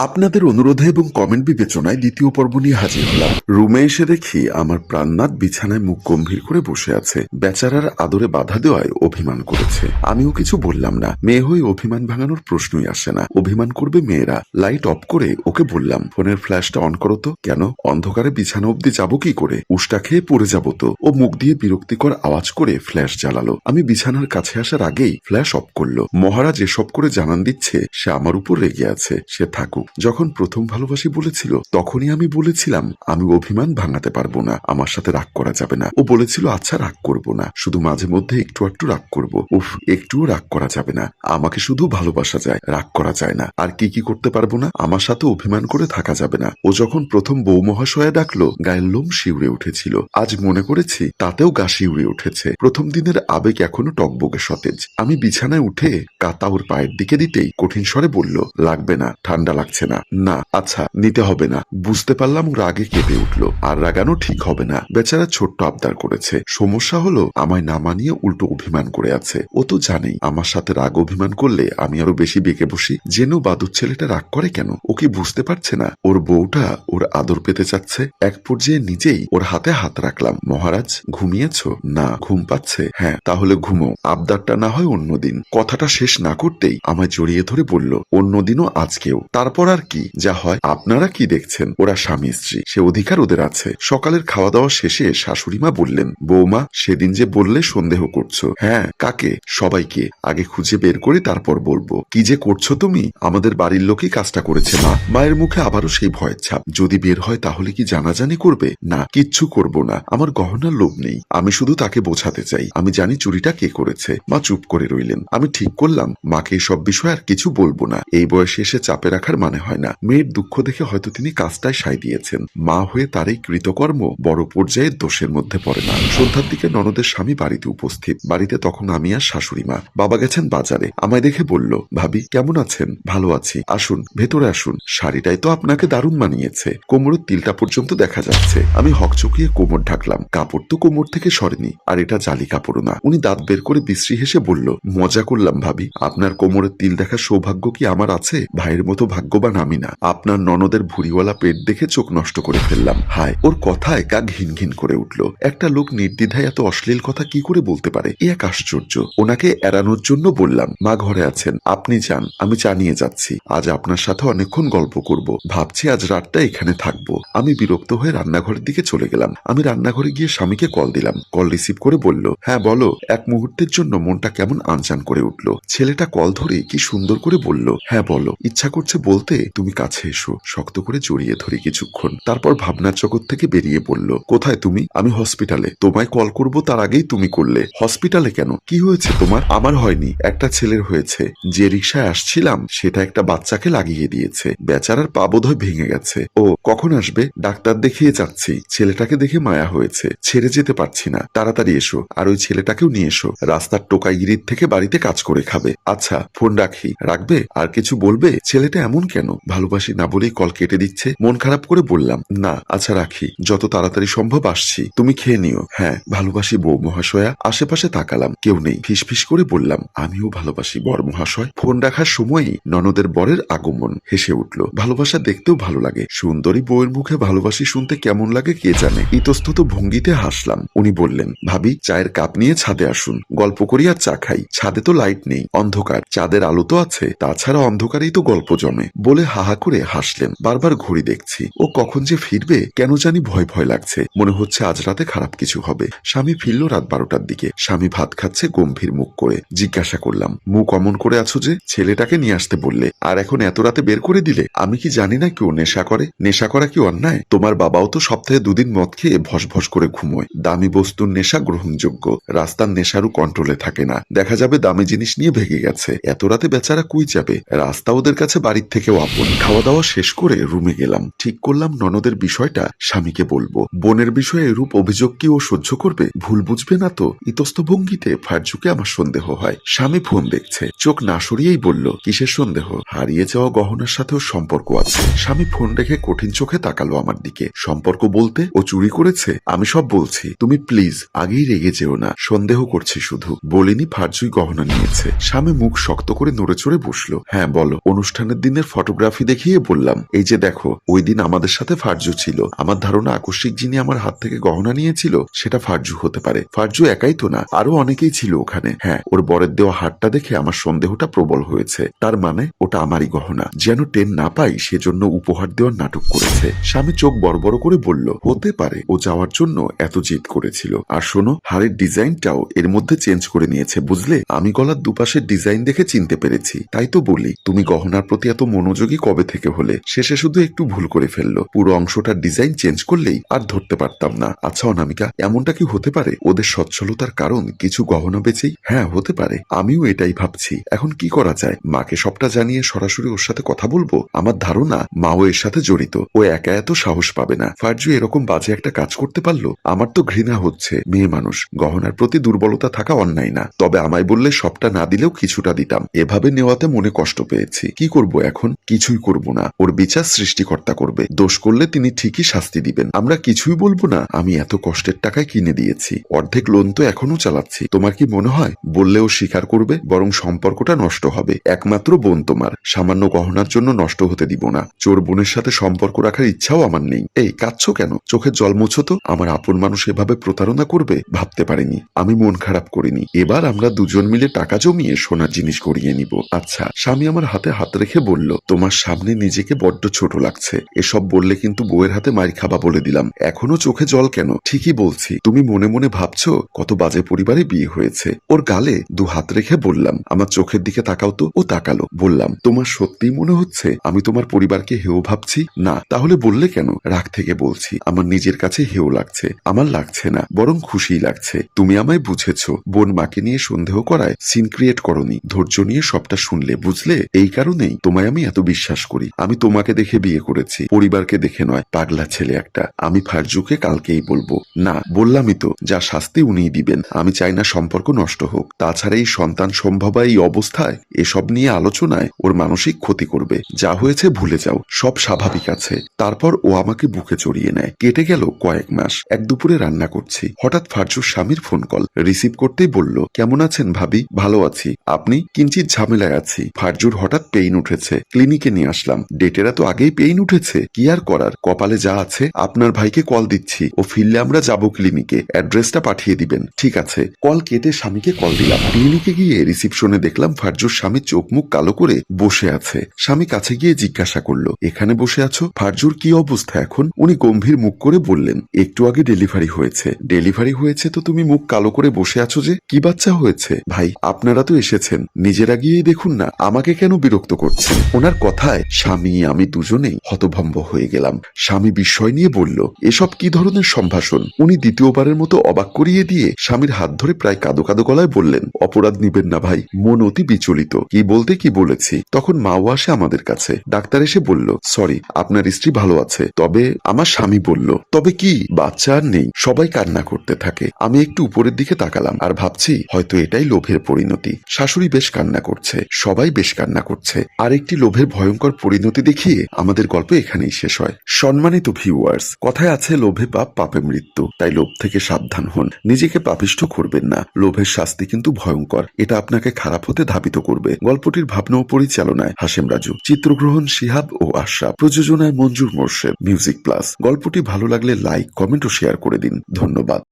আপনাদের অনুরোধে এবং কমেন্ট বিবেচনায় দ্বিতীয় পর্ব নিয়ে হাজির হলাম। রুমে এসে দেখি আমার প্রাণনাথ বিছানায় মুখ গম্ভীর করে বসে আছে। বেচারার আদরে বাধা দেওয়ায় অভিমান করেছে। আমিও কিছু বললাম না। মেয়ে হয়ে অভিমান ভাঙানোর প্রশ্নই আসে না। অভিমান করবে মেয়েরা। লাইট অফ করে ওকে বললাম, ফোনের ফ্ল্যাশটা অন করো তো। কেন? অন্ধকারে বিছানা অব্দি যাব কি করে? উষ্টা খেয়ে পড়ে যাব তো। ও মুখ দিয়ে বিরক্তিকর আওয়াজ করে ফ্ল্যাশ জ্বালালো। আমি বিছানার কাছে আসার আগেই ফ্ল্যাশ অফ করল। মহারাজ এসব করে জানান দিচ্ছে, সে আমার উপর রেগে আছে। সে থাকুক। যখন প্রথম ভালোবাসি বলেছিল, তখনই আমি বলেছিলাম, আমি অভিমান ভাঙাতে পারব না, আমার সাথে রাগ করা যাবে না। ও বলেছিল আচ্ছা রাগ করব না, শুধু মাঝে মধ্যে একটু একটু রাগ করব। উফ, একটুও রাগ করা যাবে না, আমাকে শুধু ভালোবাসা যায়, রাগ করা যায় না, আর কি কি করতে পারব না, আমার সাথে অভিমান করে থাকা যাবে না। ও যখন প্রথম বউ মহাশয়া ডাকলো, গায়ের লোম শিউরে উঠেছিল, আজ মনে করেছি, তাতেও গা শিউরে উঠেছে। প্রথম দিনের আবেগ এখনও টকবগে সতেজ। আমি বিছানায় উঠে কাতা ওর পায়ের দিকে দিতেই কঠিন স্বরে বলল, লাগবে না, ঠান্ডা লাগছে। না। না আচ্ছা নিতে হবে না। বুঝতে পারলাম ও রাগে কেঁপে উঠল। আর রাগানো ঠিক হবে না। বেচারা ছোট্ট আবদার করেছে। সমস্যা হলো, আমায় না মানিয়ে উল্টো অভিমান করে আছে। ও তো জানেই, আমার সাথে রাগ অভিমান করলে আমি আরও বেশি বেঁকে বসি। জেনেও বাদুর ছেলেটা রাগ করে কেন? ও কি বুঝতে পারছে না? ওর বউটা ওর আদর পেতে চাচ্ছে। এক পর্যায়ে নিজেই ওর হাতে হাত রাখলাম। মহারাজ, ঘুমিয়েছ? না, ঘুম পাচ্ছে। হ্যাঁ তাহলে ঘুমো। আবদারটা না হয় অন্যদিন। কথাটা শেষ না করতেই আমায় জড়িয়ে ধরে বলল, অন্যদিনও আজকেও। তারপর আর কি যা হয়, আপনারা কি দেখছেন? ওরা স্বামী, স্ত্রী, সে অধিকার ওদের আছে। সকালের খাওয়া দাওয়া শেষে শাশুড়িমা বললেন, বৌমা, সেদিন যে বললে সন্দেহ করছ। হ্যাঁ কাকে? সবাইকে। আগে খুঁজে বের করে তারপর বলব। কি যে করছ তুমি? আমাদের বাড়ির লোকই কাজটা করেছে, মা। মায়ের মুখে আবারও সেই ভয়ের ছাপ। যদি বের হয় তাহলে কি জানাজানি করবে? না, কিচ্ছু করব না। আমার গহনার লোভ নেই। আমি শুধু তাকে বোঝাতে চাই। আমি জানি চুরিটা কে করেছে। মা চুপ করে রইলেন। আমি ঠিক করলাম। মাকে সব বিষয়ে আর কিছু বলব না। এই বয়সে এসে চাপে রাখার মানে হয় না। মেয়ের দুঃখ দেখে হয়তো তিনি কাজটায় সাই দিয়েছেন। মা হয়ে তার এই কৃতকর্ম বড় পর্যায়ে দোষের মধ্যে পড়ে না। সন্ধ্যার দিকে ননদের স্বামী বাড়িতে উপস্থিত। বাড়িতে তখন আমি আর শাশুড়ি মা। বাবা গেছেন বাজারে। আমায় দেখে বলল, ভাবি, কেমন আছেন? ভালো আছি। আসুন, ভেতরে আসুন। শাড়িটাই তো আপনাকে দারুণ মানিয়েছে। কোমরের তিলটা পর্যন্ত দেখা যাচ্ছে। আমি হকচকিয়ে কোমর ঢাকলাম। কাপড় তো কোমর থেকে সরেনি, আর এটা জালি কাপড়ও না। উনি দাঁত বের করে বিশ্রী হেসে বলল, মজা করলাম ভাবি। আপনার কোমরের তিল দেখার সৌভাগ্য কি আমার আছে? ভাইয়ের মতো ভাগ্যবান আমি না। আপনার ননদের ভুড়িওয়ালা পেট দেখে চোখ নষ্ট করে ফেললাম। হায়, ওর কথায় গা ঘিন ঘিন করে উঠল। একটা লোক নির্দ্বিধায় এত অশ্লীল কথা কি করে বলতে পারে? এ এক আশ্চর্য। ওনাকে এড়ানোর জন্য বললাম, মা ঘরে আছেন, আপনি যান, আমি চা নিয়ে যাচ্ছি। আজ আপনার সাথে অনেকক্ষণ গল্প করব। ভাবছি আজ রাতটা এখানে থাকব। আমি বিরক্ত হয়ে রান্নাঘরের দিকে চলে গেলাম। আমি রান্নাঘরে গিয়ে স্বামীকে কল দিলাম। কল রিসিভ করে বলল হ্যাঁ বলো, এক মুহূর্তের জন্য মনটা কেমন আনচান করে উঠল? ছেলেটা কল ধরে কি সুন্দর করে বলল হ্যাঁ বলো। ইচ্ছা করছে বলতে তুমি কাছে এসো, শক্ত করে জড়িয়ে ধরি কিছুক্ষণ। তারপর ভাবনার জগৎ থেকে বেরিয়ে বলল কোথায় তুমি? আমি হসপিটালে। তোমায় কল করব তার আগেই তুমি করলে। হসপিটালে কেন? কি হয়েছে তোমার? আমার হয়নি। একটা ছেলের হয়েছে। যে রিক্সায় আসছিলাম, সেটা একটা বাচ্চাকে লাগিয়ে দিয়েছে। বেচারার পা বোধহয় ভেঙে গেছে। ও কখন আসবে? ডাক্তার দেখিয়ে যাচ্ছি। ছেলেটাকে দেখে মায়া হয়েছে। ছেড়ে যেতে পারছি না। তাড়াতাড়ি এসো। আর ওই ছেলেটাকেও নিয়ে এসো। রাস্তার টোকাইগিরির থেকে বাড়িতে কাজ করে খাবে। আচ্ছা ফোন রাখি। রাখবে? আর কিছু বলবে? ছেলেটা এমন কেন? ভালোবাসি না বলেই কল কেটে দিচ্ছে। মন খারাপ করে বললাম, না আচ্ছা রাখি। যত তাড়াতাড়ি সম্ভব আসছি। তুমি খেয়ে নিও। হ্যাঁ ভালোবাসি বউ মহাশয়া। আশেপাশে তাকালাম, কেউ নেই। ফিসফিস করে বললাম, আমিও ভালোবাসি বর মহাশয়। ফোন রাখার সময়ই ননদের বরের আগমন হেসে উঠল। ভালোবাসা দেখতেও ভালো লাগে। সুন্দরী বউয়ের মুখে ভালোবাসি শুনতে কেমন লাগে কে জানে? ইতস্তত ভঙ্গিতে হাসলাম। উনি বললেন, ভাবি, চায়ের কাপ নিয়ে ছাদে আসুন। গল্প করি আর চা খাই। ছাদে তো লাইট নেই, অন্ধকার। চাঁদের আলো তো আছে। তাছাড়া অন্ধকারেই তো গল্প জমে। বলে হাহা করে হাসলেন। বারবার ঘড়ি দেখছি। ও কখন যে ফিরবে, কেন জানি ভয় ভয় লাগছে। মনে হচ্ছে আজ রাতে খারাপ কিছু হবে। স্বামী ফিরল রাত বারোটার দিকে। স্বামী ভাত খাচ্ছে গম্ভীর মুখ করে। জিজ্ঞাসা করলাম, মুখ অমন করে আছো যে? ছেলেটাকে নিয়ে আসতে বললে। আর এখন এত রাতে বের করে দিলে? আমি কি জানি না কেউ নেশা করে? নেশা করা কি অন্যায়? তোমার বাবাও তো সপ্তাহে দুদিন মদ খেয়ে ভস ভস করে ঘুমোয়। দামি বস্তুর নেশা গ্রহণযোগ্য। রাস্তার নেশারও কন্ট্রোলে থাকে না। দেখা যাবে দামি জিনিস নিয়ে ভেগে গেছে। এত রাতে বেচারা কুই যাবে? রাস্তা ওদের কাছে বাড়ির থেকেও আপন। খাওয়া দাওয়া শেষ করে রুমে গেলাম। ঠিক করলাম ননদের বিষয়টা স্বামীকে বলব। বোনের বিষয়ে এরূপ অভিযোগ কি ও সহ্য করবে? ভুল বুঝবে না তো? ইতস্ত ভঙ্গিতে ফার্জুকে আমার সন্দেহ হয়। স্বামী ফোন দেখছে। চোখ না সরিয়েই বলল, কিসের সন্দেহ? হারিয়ে যাওয়া গহনার সাথেও সম্পর্ক আছে। স্বামী ফোন রেখে কঠিন চোখে তাকালো আমার দিকে। সম্পর্ক বলতে ও চুরি করেছে? আমি সব বলছি। তুমি প্লিজ আগেই রেগে যেও না। সন্দেহ করছি শুধু। বলিনি ফার্জুই গহনা নিয়েছে। স্বামী মুখ শক্ত করে নড়ে চড়ে বসল। হ্যাঁ বলো। অনুষ্ঠানের দিনের ফটো ফটোগ্রাফি দেখিয়ে বললাম, এই যে দেখো, ওই দিন আমাদের সাথে ফার্জু ছিল। আমার ধারণা আকস্মিক যিনি আমার হাত থেকে গহনা নিয়েছিল, সেটা ফার্জু হতে পারে। ফার্জু একাই তো না, আরও অনেকেই ছিল ওখানে। হ্যাঁ ওর বরের দেওয়া হারটা দেখে আমার সন্দেহটা প্রবল হয়েছে। তার মানে ওটা আমারই গহনা। যেন টেন না পাই, সেজন্য উপহার দেওয়ার নাটক করেছে। স্বামী চোখ বড় বড় করে বলল, হতে পারে, ও যাওয়ার জন্য এত জিদ করেছিল। আর শোনো হারের ডিজাইনটাও এর মধ্যে চেঞ্জ করে নিয়েছে, বুঝলে? আমি গলার দুপাশের ডিজাইন দেখে চিনতে পেরেছি। তাই তো বলি, তুমি গহনার প্রতি এত মনোযোগী কবে থেকে হলে? শেষে শুধু একটু ভুল করে ফেলল। পুরো অংশটার ডিজাইন চেঞ্জ করলেই আর ধরতে পারতাম না। আচ্ছা অনামিকা, এমনটা কি হতে পারে? ওদের সচ্ছলতার কারণ? কিছু গহনা বেচেই? হ্যাঁ হতে পারে। আমিও এটাই ভাবছি। এখন কি করা যায়? মাকে সবটা জানিয়ে সরাসরি ওর সাথে কথা বলব? আমার ধারণা, মাও এর সাথে জড়িত। ও একা এত সাহস পাবে না। ফারজু এরকম বাজে একটা কাজ করতে পারল? আমার তো ঘৃণা হচ্ছে। মেয়ে মানুষ, গহনার প্রতি দুর্বলতা থাকা অন্যায় না। তবে আমায় বললে সবটা না দিলেও কিছুটা দিতাম। এভাবে নেওয়াতে মনে কষ্ট পেয়েছি। কি করব এখন? কিছুই করব না। ওর বিচার সৃষ্টিকর্তা করবে। দোষ করলে তিনি ঠিকই শাস্তি দিবেন। আমরা কিছুই বলব না। আমি এত কষ্টের টাকায় কিনে দিয়েছি। অর্ধেক লোন তো এখনও চালাচ্ছি। তোমার কি মনে হয়? বললেও স্বীকার করবে, বরং সম্পর্কটা নষ্ট হবে। একমাত্র বোন তোমার। সামান্য গহনার জন্য নষ্ট হতে দিব না। চোর বোনের সাথে সম্পর্ক রাখার ইচ্ছাও আমার নেই। এই, কাঁদছো কেন? চোখের জল মুছো তো? আমার আপন মানুষ এভাবে প্রতারণা করবে? ভাবতে পারিনি। আমি মন খারাপ করিনি। এবার আমরা দুজন মিলে টাকা জমিয়ে সোনার জিনিস করিয়ে নিব। আচ্ছা স্বামী আমার হাতে হাত রেখে বলল, তোমার সামনে নিজেকে বড্ড ছোট লাগছে। এসব বললে কিন্তু বউয়ের হাতে মারি খাবা বলে দিলাম। এখনও চোখে জল কেন? ঠিকই বলছি। তুমি মনে মনে ভাবছ, কত বাজে পরিবারে বিয়ে হয়েছে। ওর গালে দু হাত রেখে বললাম, আমার চোখের দিকে তাকাও তো। ও তাকালো। বললাম, তোমার সত্যিই মনে হচ্ছে আমি তোমার পরিবারকে হেও ভাবছি? না। তাহলে বললে কেন? রাগ থেকে বলছি, আমার নিজের কাছে হেও লাগছে, আমার লাগছে না, বরং খুশিই লাগছে। তুমি আমায় বুঝেছ, বোন মাকে নিয়ে সন্দেহ করায় সিন ক্রিয়েট করনি। ধৈর্য নিয়ে সবটা শুনলে, বুঝলে? এই কারণেই তোমায় আমি এত বিশ্বাস করি। আমি তোমাকে দেখে বিয়ে করেছি, পরিবারকে দেখে নয়, পাগলা ছেলে একটা। আমি ফারজুকে কালকেই বলব। না, বললামই তো, যা শাস্তি উনিই দিবেন। আমি চাই না সম্পর্ক নষ্ট হোক। তাছাড়া এই সন্তান সম্ভব এই অবস্থায়, এসব নিয়ে আলোচনায় ওর মানসিক ক্ষতি করবে। যা হয়েছে ভুলে যাও, সব স্বাভাবিক আছে। তারপর ও আমাকে বুকে চড়িয়ে নেয়। কেটে গেল কয়েক মাস, এক দুপুরে রান্না করছি। হঠাৎ ফারজুর স্বামীর ফোন কল। রিসিভ করতেই বলল, কেমন আছেন ভাবি? ভালো আছি। আপনি? কিঞ্চিত ঝামেলায় আছি। ফারজুর হঠাৎ পেইন উঠেছে। ক্লিনিকে নিয়ে আসলাম। ডেটেরা তো আগেই পেইন উঠেছে। কি আর করার? কপালে যা আছে, আপনার ভাইকে কল দিচ্ছি। ও ফিরলে আমরা যাব ক্লিনিকে। অ্যাড্রেসটা পাঠিয়ে দিবেন। ঠিক আছে। কল কেটে স্বামীকে কল দিলাম। ক্লিনিকে গিয়ে রিসিপশনে দেখলাম ফারজুর স্বামী চোখ মুখ কালো করে বসে আছে। স্বামী কাছে গিয়ে জিজ্ঞাসা করল, এখানে বসে আছো? ফারজুর কি অবস্থা এখন? উনি গম্ভীর মুখ করে বললেন, একটু আগে ডেলিভারি হয়েছে। ডেলিভারি হয়েছে তো তুমি মুখ কালো করে বসে আছো যে? কি বাচ্চা হয়েছে? ভাই, আপনারা তো এসেছেন। নিজেরা গিয়েই দেখুন না। আমাকে কেন বিরক্ত করছেন? ওনার কথায়, স্বামী, আমি দুজনেই হতভম্ব হয়ে গেলাম। স্বামী বিস্ময় নিয়ে বলল, এসব কি ধরনের সম্ভাষণ? উনি দ্বিতীয়বারের মতো অবাক করিয়ে দিয়ে স্বামীর হাত ধরে প্রায় কাদো কাদো গলায় বললেন, অপরাধ নিবেন না ভাই, মন অতি বিচলিত। কি বলতে কি বলেছি? তখন মাও আসে আমাদের কাছে। ডাক্তার এসে বলল, সরি, আপনার স্ত্রী ভালো আছে, তবে আমার স্বামী বলল, তবে কি? বাচ্চা আর নেই, সবাই কান্না করতে থাকে। আমি একটু উপরের দিকে তাকালাম আর ভাবছি, হয়তো এটাই লোভের পরিণতি। শাশুড়ি বেশ কান্না করছে, সবাই বেশ কান্না করছে। আর একটি লোভের ভয়ঙ্কর পরিণতি দেখিয়ে আমাদের গল্প এখানেই শেষ হয়। সম্মানিত ভিউয়ার্স কথায় আছে লোভে পাপ, পাপে মৃত্যু। তাই লোভ থেকে সাবধান হন। নিজেকে পাপিষ্ঠ করবেন না। লোভের শাস্তি কিন্তু ভয়ঙ্কর। এটা আপনাকে খারাপ হতে ধাবিত করবে। গল্পটির ভাবনা ও পরিচালনায় হাসেম রাজু। চিত্রগ্রহণ শিহাব ও আশরাফ। প্রযোজনায় মঞ্জুর মোর্শেদ। মিউজিক প্লাস গল্পটি ভালো লাগলে লাইক কমেন্ট ও শেয়ার করে দিন। ধন্যবাদ।